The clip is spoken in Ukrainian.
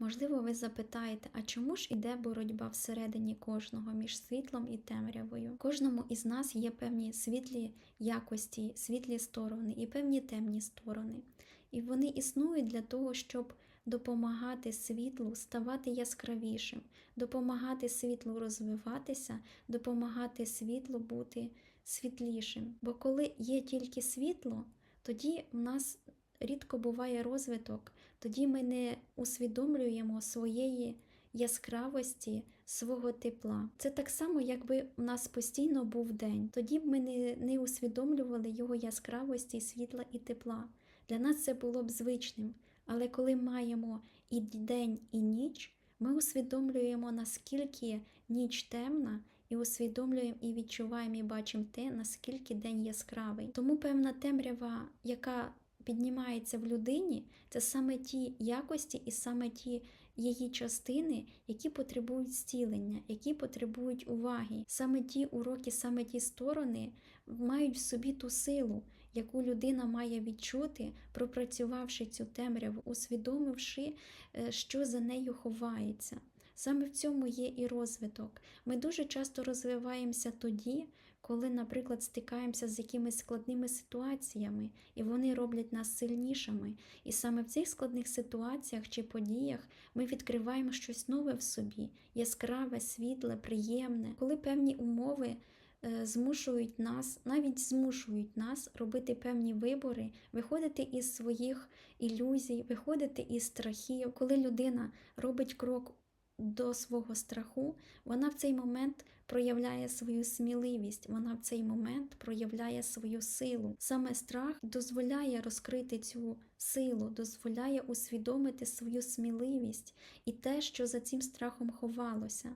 Можливо, ви запитаєте, а чому ж іде боротьба всередині кожного між світлом і темрявою? Кожному із нас є певні світлі якості, світлі сторони і певні темні сторони. І вони існують для того, щоб допомагати світлу ставати яскравішим, допомагати світлу розвиватися, допомагати світлу бути світлішим. Бо коли є тільки світло, тоді в нас рідко буває розвиток, тоді ми не усвідомлюємо своєї яскравості, свого тепла. Це так само, якби у нас постійно був день. Тоді б ми не, не усвідомлювали його яскравості, світла і тепла. Для нас це було б звичним. Але коли маємо і день, і ніч, ми усвідомлюємо, наскільки ніч темна, і усвідомлюємо і відчуваємо і бачимо те, наскільки день яскравий. Тому певна темрява, яка піднімається в людині, це саме ті якості і саме ті її частини, які потребують зцілення, які потребують уваги. Саме ті уроки, саме ті сторони мають в собі ту силу, яку людина має відчути, пропрацювавши цю темряву, усвідомивши, е, що за нею ховається. Саме в цьому є і розвиток. Ми дуже часто розвиваємося тоді, коли, наприклад, стикаємося з якимись складними ситуаціями, і вони роблять нас сильнішими. І саме в цих складних ситуаціях чи подіях ми відкриваємо щось нове в собі, яскраве, світле, приємне, коли певні умови. е, Змушують нас, навіть змушують нас робити певні вибори, виходити із своїх ілюзій, виходити із страхів. Коли людина робить крок до свого страху, вона в цей момент проявляє свою сміливість, вона в цей момент проявляє свою силу. Саме страх дозволяє розкрити цю силу, дозволяє усвідомити свою сміливість і те, що за цим страхом ховалося.